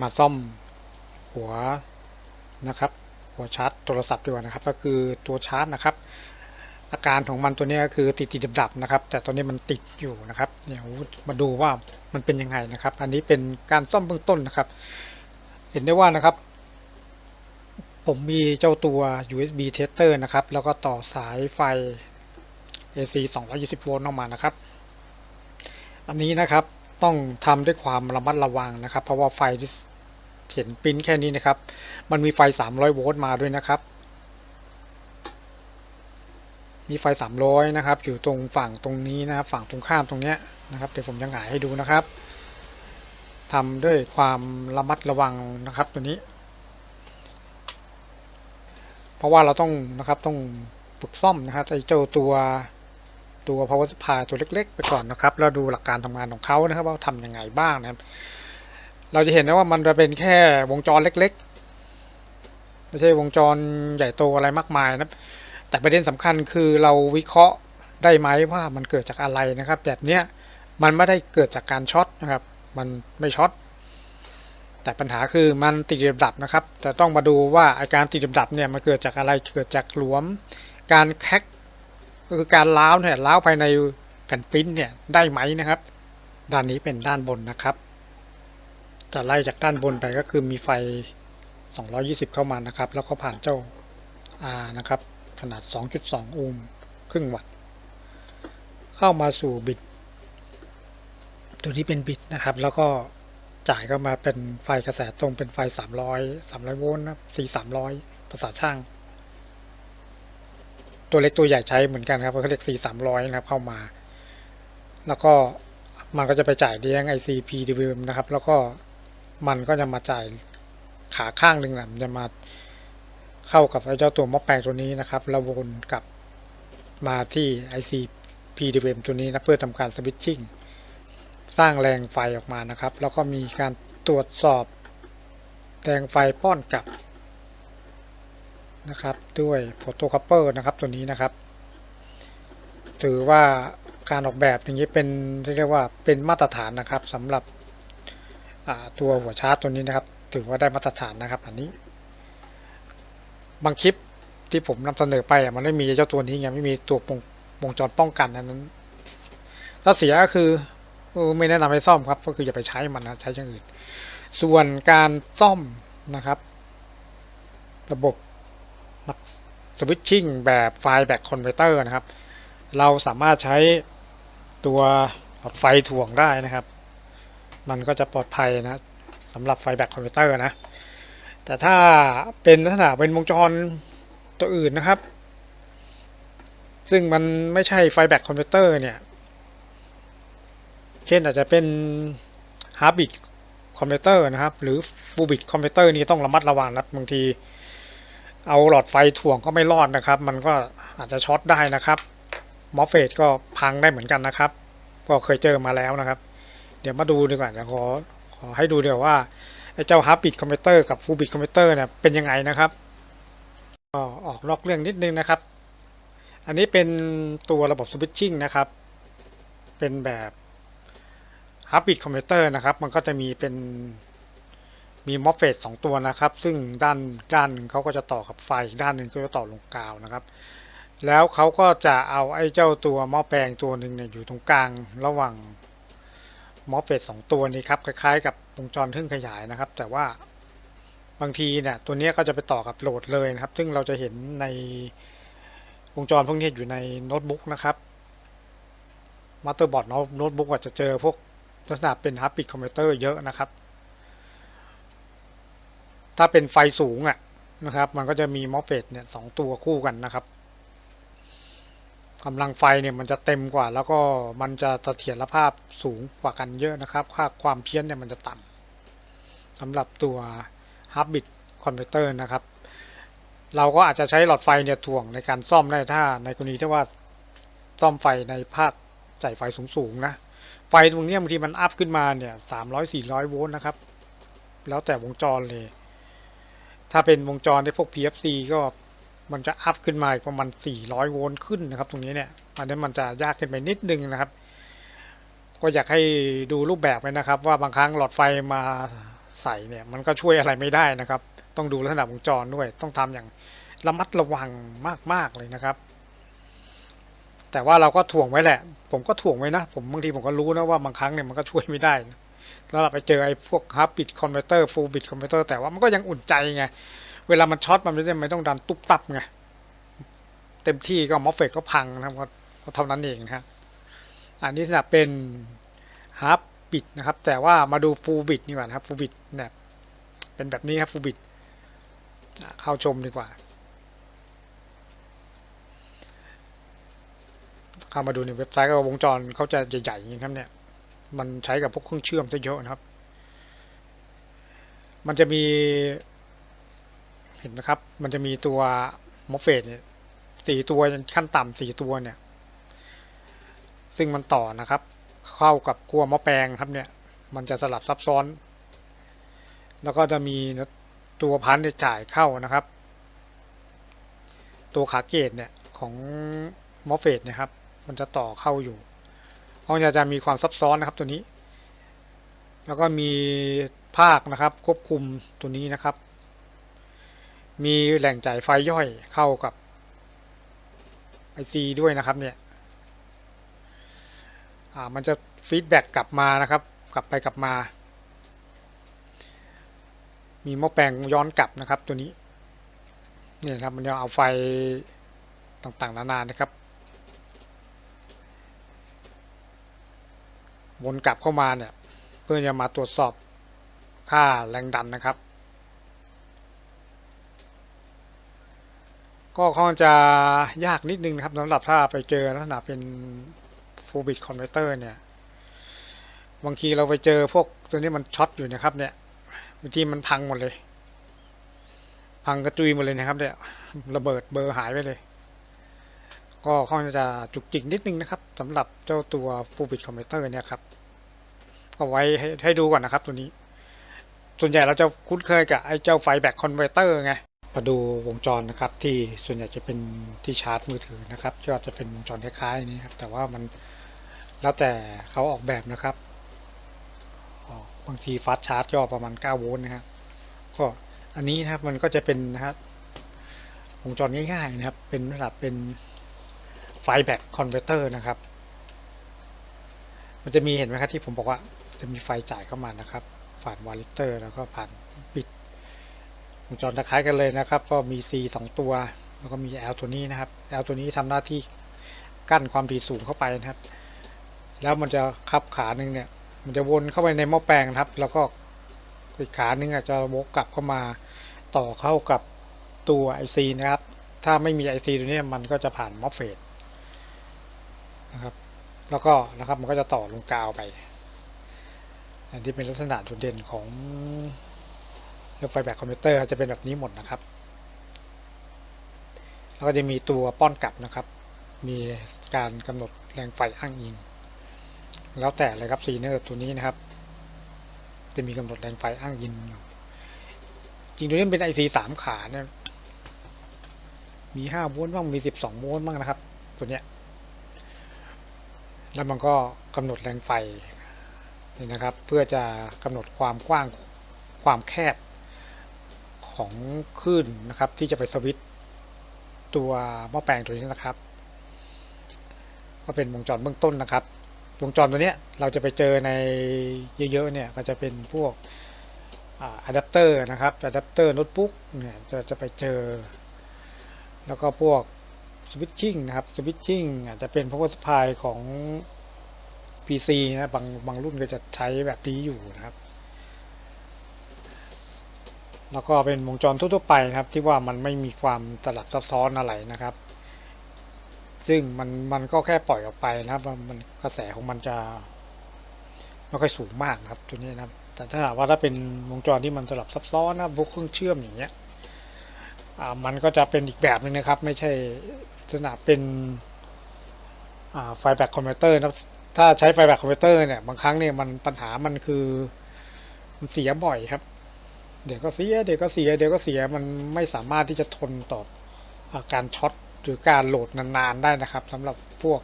มาซ่อมหัวนะครับหัวชาร์จโทรศัพท์ดีกว่านะครับ ก็คือตัวชาร์จนะครับ อาการของมันตัวนี้ก็คือติดติดดับนะครับ แต่ตอนนี้มันติดอยู่นะครับเดี๋ยวมาดูว่ามันเป็นยังไงนะครับ อันนี้เป็นการซ่อมเบื้องต้นนะครับ เห็นได้ว่านะครับ ผมมีเจ้าตัว USB tester นะครับ แล้วก็ต่อสายไฟ AC 220โวลต์ออกมานะครับ อันนี้นะครับต้องทำด้วยความระมัดระวังนะครับ เพราะว่าไฟที่ เห็นปิ้นแค่นี้นะครับ มันมีไฟ 300 โวลต์มาด้วยนะครับ มีไฟ 300 นะครับ อยู่ตรงฝั่งตรงนี้นะครับ ฝั่งตรงข้ามตรงเนี้ยนะครับ เดี๋ยวผมจะหงายให้ดูนะครับทำด้วยความระมัดระวังนะครับตัวนี้ เพราะว่าเราต้องนะครับต้องฝึกซ่อมนะครับไอ้เจ้าตัวตัว power supply ตัวเล็ก ๆ ไปก่อนนะครับ แล้วดูหลักการทำงานของเขานะครับว่าทำยังไงบ้างนะครับ เราจะเห็นนะว่ามันจะเป็นแค่วงจรเล็กๆ ไม่ใช่วงจรใหญ่โตอะไรมากมายนะครับแต่ประเด็นสำคัญคือเราวิเคราะห์ได้ไหมว่ามันเกิดจากอะไรนะครับ แบบเนี้ยมันไม่ได้เกิดจากการช็อตนะครับ มันไม่ช็อต แต่ปัญหาคือมันติดดับนะครับแต่ต้องมาดูว่าอาการติดดับเนี่ยมันเกิดจากอะไร เกิดจากหลวม การแคกก็คือการล้าวเนี่ยล้าวภายในแผ่นปิ้นเนี่ยได้ไหมนะครับ ด้านนี้เป็นด้านบนนะครับ จะไล่จากด้านบนไปก็คือมีไฟ 220 เข้ามานะครับ แล้วก็ผ่านเจ้า R นะครับ ขนาด 2.2 โอห์มครึ่งวัตต์ เข้ามาสู่บิต ตัวนี้เป็นบิตนะครับ แล้วก็จ่ายเข้ามาเป็นไฟกระแสตรงเป็นไฟ 300 300 โวลต์นะ4 300ภาษาช่าง ตัวเล็กตัวใหญ่ใช้เหมือนกันครับเขาเรียก4 300นะครับ เข้ามา แล้วก็มันก็จะไปจ่ายเลี้ยง ICP DVM นะครับ แล้วก็ มันก็จะมาจ่ายขาข้างหนึ่งนะมันจะมาเข้ากับไอ้เจ้าตัวม้อแปลงตัวนี้นะครับแล้ววนกลับมาที่ ICP DVM ตัวนี้นะเพื่อทำการสวิตชิ่งสร้างแรงไฟออกมานะครับ แล้วก็มีการตรวจสอบแรงไฟป้อนกลับนะครับ ด้วยโฟโตคัพเปอร์นะครับตัวนี้นะครับ ถือว่าการออกแบบอย่างนี้เป็นเรียกว่าเป็นมาตรฐานนะครับสำหรับ ตัวหัวชาร์จตัวนี้นะครับ ถือว่าได้มาตรฐานนะครับ อันนี้ บางคลิปที่ผมนำเสนอไปมันไม่มีเจ้าตัวนี้ไงไม่มีตัววงจรป้องกันนั้นถ้าเสียก็คือไม่แนะนำให้ซ่อมครับ ก็คืออย่าไปใช้มันนะใช้อย่างอื่น ส่วนการซ่อมนะครับ ระบบสวิตชิ่งแบบไฟแบ็กคอนเวเตอร์นะครับ เราสามารถใช้ตัวหลอดไฟถ่วงได้นะครับ มันก็จะปลอดภัยนะสำหรับไฟแบ็กคอนเวเตอร์นะ แต่ถ้าเป็นลักษณะเป็นวงจรตัวอื่นนะครับ ซึ่งมันไม่ใช่ไฟแบ็กคอนเวเตอร์เนี่ย เช่นอาจจะเป็นฮาร์บิทคอมพิวเตอร์นะครับ หรือฟูบิทคอมพิวเตอร์นี่ต้องระมัดระวังนะบางที เอาหลอดไฟถ่วงก็ไม่รอดนะครับ มันก็อาจจะช็อตได้นะครับมอฟเฟตก็พังได้เหมือนกันนะครับ ก็เคยเจอมาแล้วนะครับ เดี๋ยวมาดูดีกว่าเดี๋ยวขอขอให้ดูเดี๋ยวว่าไอ้เจ้าฮาร์บิทคอมพิวเตอร์กับฟูบิทคอมพิวเตอร์เนี่ยเป็นยังไงนะครับก็ออกนอกเรื่องนิดนึงนะครับ อันนี้เป็นตัวระบบสวิตชิ่งนะครับ เป็นแบบฮาร์บิทคอมพิวเตอร์นะครับ มันก็จะมีเป็นมีมอฟเฟตสองตัวนะครับ ซึ่งด้านด้านหนึ่งเขาก็จะต่อกับไฟด้านหนึ่งก็จะต่อลงกาวนะครับ แล้วเขาก็จะเอาไอ้เจ้าตัวหม้อแปลงตัวหนึ่งเนี่ยอยู่ตรงกลางระหว่าง มอฟเฟตสองตัวนี้ครับคล้ายๆกับวงจรทึ่งขยายนะครับ แต่ว่าบางทีเนี่ยตัวนี้ก็จะไปต่อกับโหลดเลยนะครับ ซึ่งเราจะเห็นในวงจรพวกนี้อยู่ในโน้ตบุ๊กนะครับมาสเตอร์บอร์ดโน้ตบุ๊กอาจจะเจอพวกลักษณะเป็นฮาร์ดบิทคอมพิวเตอร์เยอะนะครับ ถ้าเป็นไฟสูงอะนะครับ มันก็จะมีมอฟเฟตเนี่ยสองตัวคู่กันนะครับ กำลังไฟเนี่ยมันจะเต็มกว่า แล้วก็มันจะเสถียรภาพสูงกว่ากันเยอะนะครับ ค่าความเพี้ยนเนี่ยมันจะต่ำสำหรับตัวฮาร์บิทคอมพิวเตอร์นะครับ เราก็อาจจะใช้หลอดไฟเนี่ยถ่วงในการซ่อมได้ถ้า ในกรณีที่ว่าซ่อมไฟในภาคจ่ายไฟสูงๆนะไฟตรงนี้บางทีมันอัพขึ้นมาเนี่ยสามร้อยสี่ร้อยโวลต์นะครับ แล้วแต่วงจรเลย ถ้าเป็นวงจรในพวก PFC ก็ มันจะอัพขึ้นมาอีกประมาณ 400 โวลต์ขึ้นนะครับ ตรงนี้เนี่ยอันนี้มันจะยากขึ้นไปนิดนึงนะครับ ก็อยากให้ดูรูปแบบไว้นะครับ ว่าบางครั้งหลอดไฟมาใส่เนี่ย มันก็ช่วยอะไรไม่ได้นะครับ ต้องดูลักษณะวงจรด้วย ต้องทำอย่างระมัดระวังมาก ๆ เลยนะครับ แต่ว่าเราก็ถ่วงไว้แหละ ผมก็ถ่วงไว้นะ ผมบางทีผมก็รู้นะว่าบางครั้งเนี่ยมันก็ช่วยไม่ได้แล้วเราไปเจอไอ้พวกฮับบิตคอนเวเตอร์ฟูลบิตคอนเวเตอร์แต่ว่ามันก็ยังอุ่นใจไง เวลามันช็อตมันไม่ได้ไม่ต้องดันตุ๊บตับไงเต็มที่ก็มอฟเฟตก็พังนะครับก็เท่านั้นเองนะครับอันนี้นะเป็นฮับบิตนะครับ แต่ว่ามาดูฟูบิตดีกว่านะครับฟูบิตเนี่ยเป็นแบบนี้ครับฟูบิตเข้าชมดีกว่า เข้ามาดูในเว็บไซต์ก็วงจรเขาจะใหญ่ๆอย่างนี้ครับเนี่ย มันใช้กับพวกเครื่องเชื่อมซะเยอะนะครับ มันจะมี เห็นไหมครับ มันจะมีตัวมอฟเฟตสี่ตัวขั้นต่ำสี่ตัวเนี่ย ซึ่งมันต่อนะครับ เข้ากับขั้วม้อแปลงครับเนี่ย มันจะสลับซับซ้อน แล้วก็จะมีตัวพันธุ์จ่ายเข้านะครับ ตัวขาเกตเนี่ยของมอฟเฟตนะครับ มันจะต่อเข้าอยู่ก็จะจะมีความซับซ้อนนะครับตัวนี้ แล้วก็มีภาคนะครับ ควบคุมตัวนี้นะครับ มีแหล่งจ่ายไฟย่อยเข้ากับไอซีด้วยนะครับเนี่ยอ่ามันจะฟีดแบ็กกลับมานะครับ กลับไปกลับมา มีหม้อแปลงย้อนกลับนะครับ ตัวนี้เนี่ยครับมันจะเอาไฟต่างๆ นานานะครับวนกลับเข้ามาเนี่ย เพื่อจะมาตรวจสอบค่าแรงดันนะครับ ก็ค่อนจะยากนิดนึงนะครับสำหรับถ้าไปเจอลักษณะเป็น full bit converter เนี่ย บางทีเราไปเจอพวกตัวนี้มันช็อตอยู่นะครับ เนี่ยบางทีมันพังหมดเลย พังกระจุยหมดเลยนะครับ เนี่ย ระเบิดเบอร์หายไปเลย ก็ค่อนจะจุกจิกนิดนึงนะครับสำหรับเจ้าตัว full bit converter เนี่ยครับก็ไว้ให้ดูก่อนนะครับ ตัวนี้ ส่วนใหญ่เราจะคุ้นเคยกับไอ้เจ้าไฟแบ็กคอนเวอร์เตอร์ไง มาดูวงจรนะครับที่ส่วนใหญ่จะเป็นที่ชาร์จมือถือนะครับก็จะเป็นวงจรคล้ายๆนี้ครับแต่ว่ามันแล้วแต่เขาออกแบบนะครับบางทีฟาสชาร์จก็ประมาณ 9 โวลต์นะครับก็อันนี้นะครับมันก็จะเป็นนะครับวงจรง่ายๆนะครับ เป็นระดับเป็นไฟแบ็กคอนเวอร์เตอร์นะครับ มันจะมีเห็นไหมครับที่ผมบอกว่าจะมีไฟจ่ายเข้ามานะครับผ่านวาลิเตอร์แล้วก็ผ่านบิด วงจรคล้ายกันเลยนะครับ ก็มี C 2 ตัว แล้วก็มี L ตัวนี้นะครับ L ตัวนี้ทำหน้าที่กั้นความถี่สูงเข้าไปนะครับ แล้วมันจะขับขาหนึ่งเนี่ย มันจะวนเข้าไปในหม้อแปลงนะครับ แล้วก็อีกขาหนึ่งอาจจะวกกลับเข้ามาต่อเข้ากับตัว IC นะครับ ถ้าไม่มี IC ตัวนี้มันก็จะผ่านมอฟเฟตนะครับ แล้วก็นะครับมันก็จะต่อลงกาวไปอันที่เป็นลักษณะจุดเด่นของ ไฟแบ็กคอมพิวเตอร์จะเป็นแบบนี้หมดนะครับ แล้วก็จะมีตัวป้อนกลับนะครับ มีการกำหนดแรงไฟอ้างอิง แล้วแต่เลยครับซีเนอร์ตัวนี้นะครับ จะมีกำหนดแรงไฟอ้างอิงอยู่จริงตัวนี้เป็น IC สามขาเนี่ยมีห้าโวลต์บ้างมีสิบสองโวลต์บ้างนะครับ ตัวเนี้ยแล้วมันก็กำหนดแรงไฟนี่นะครับ เพื่อจะกำหนดความกว้างความแคบ ของคลื่นนะครับ ที่จะไปสวิตตัวหม้อแปลงตัวนี้นะครับ ก็เป็นวงจรเบื้องต้นนะครับ วงจรตัวเนี้ยเราจะไปเจอในเยอะๆเนี่ยก็จะเป็นพวกอะแดปเตอร์นะครับอะแดปเตอร์โน้ตบุ๊กเนี่ยจะจะไปเจอ แล้วก็พวกสวิตชิ่งนะครับสวิตชิ่งอาจจะเป็น power supply ของ PC นะบางบางรุ่นก็จะใช้แบบนี้อยู่นะครับ แล้วก็เป็นวงจรทั่วๆไปนะครับ ที่ว่ามันไม่มีความสลับซับซ้อนอะไรนะครับ ซึ่งมันมันก็แค่ปล่อยออกไปนะครับมันกระแสของมันจะไม่ค่อยสูงมากนะครับตัวนี้นะครับ แต่ถ้าหากว่าถ้าเป็นวงจรที่มันสลับซับซ้อนนะพวกเครื่องเชื่อมอย่างเงี้ยมันก็จะเป็นอีกแบบหนึงนะครับ ไม่ใช่ลักษณะเป็นไฟแบ็กคอนเวเตอร์นะถ้าใช้ไฟแบ็กคอมพิวเตอร์เนี่ยบางครั้งเนี่ยมันปัญหามันคือมันเสียบ่อยครับ เดี๋ยวก็เสียเดี๋ยวก็เสียเดี๋ยวก็เสียมันไม่สามารถที่จะทนต่ออการช็อตหรือการโหลดนานๆได้นะครับสำหรับพวก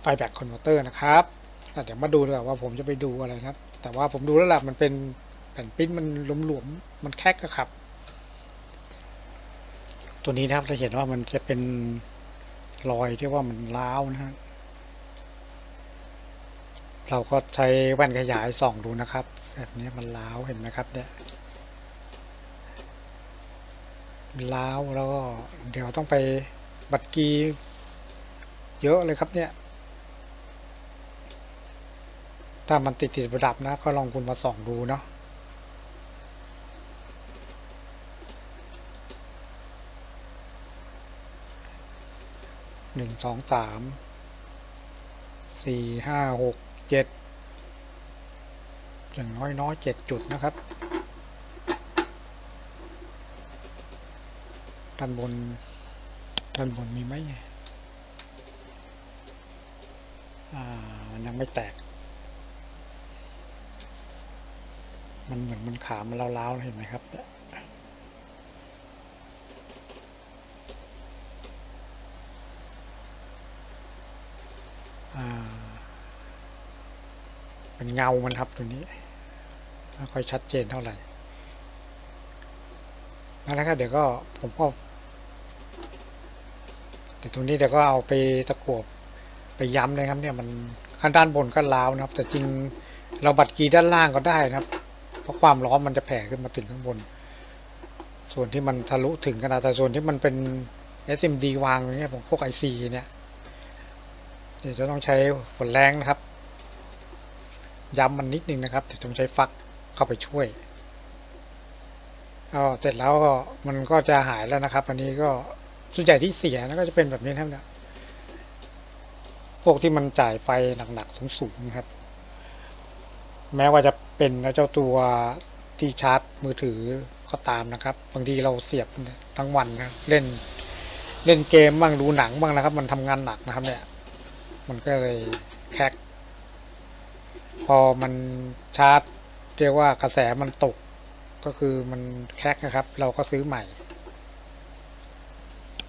ไฟแบ็กคอนเวอร์เตอร์นะครับแต่เดี๋ยวมาดูดีกว่าว่าผมจะไปดูอะไรนะครับแต่ว่าผมดูแล้วแหละมันเป็นแผ่นปิ้นมันหลวมๆมันแคกครับ ตัวนี้นะครับเราเห็นว่ามันจะเป็นรอยที่ว่ามันร้าวนะฮะเราก็ใช้แว่นขยายส่องดูนะครับ แบบนี้มันร้าวเห็นไหมครับเนี่ยมันร้าวแล้วก็เดี๋ยวต้องไปบัดกีเยอะเลยครับเนี่ย ถ้ามันติดติดประดับนะ ก็ลองคุณมาส่องดูเนาะหนึ่งสองสามสี่ห้าหกเจ็ด อย่างน้อยน้อยเจ็ดจุดนะครับ ด้านบน ด้านบนมีไหมอ่า มันยังไม่แตก มันเหมือนมันขามันเล้าๆเห็นไหมครับเนี่ยอ่าเป็นเงามันครับตัวนี้ ไม่ค่อยชัดเจนเท่าไหร่แล้วครับเดี๋ยวก็ผมก็แต่ตรงนี้เดี๋ยวก็เอาไปตะกวบไปย้ำเลยครับ เนี่ยมันข้างด้านบนก็ล้าวนะครับ แต่จริงเราบัดกีด้านล่างก็ได้นะครับ เพราะความร้อนมันจะแผ่ขึ้นมาถึงข้างบน ส่วนที่มันทะลุถึงขนาดแต่ส่วนที่มันเป็น SMD วางอย่างเงี้ยผมพวก IC เนี่ยเดี๋ยวจะต้องใช้ฝนแรงนะครับ ย้ำมันนิดนึงนะครับเดี๋ยวต้องใช้ฟัก เข้าไปช่วยก็เสร็จแล้วก็มันก็จะหายแล้วนะครับ อันนี้ก็ส่วนใหญ่ที่เสียนะก็จะเป็นแบบนี้ครับเนี่ยพวกที่มันจ่ายไฟหนักๆสูงๆนะครับ แม้ว่าจะเป็นเจ้าตัวที่ชาร์จมือถือก็ตามนะครับ บางทีเราเสียบทั้งวันนะเล่น เล่นเกมบ้างดูหนังบ้างนะครับ มันทำงานหนักนะครับ เนี่ย มันก็เลยแคกพอมันชาร์จ เรียกว่ากระแสมันตกก็คือมันแคกนะครับ เราก็ซื้อใหม่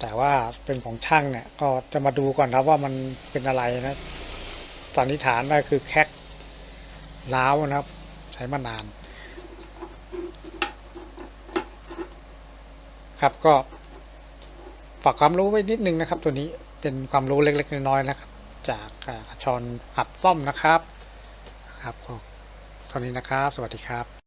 แต่ว่าเป็นของช่างเนี่ย ก็จะมาดูก่อนครับว่ามันเป็นอะไรนะสันนิษฐานได้คือแคกล้าวนะครับ ใช้มานาน ครับก็ฝากความรู้ไว้นิดนึงนะครับ ตัวนี้เป็นความรู้เล็กๆน้อยๆนะครับ จากชอนหัดซ่อมนะครับ ครับก็ เท่านี้นะครับ สวัสดีครับ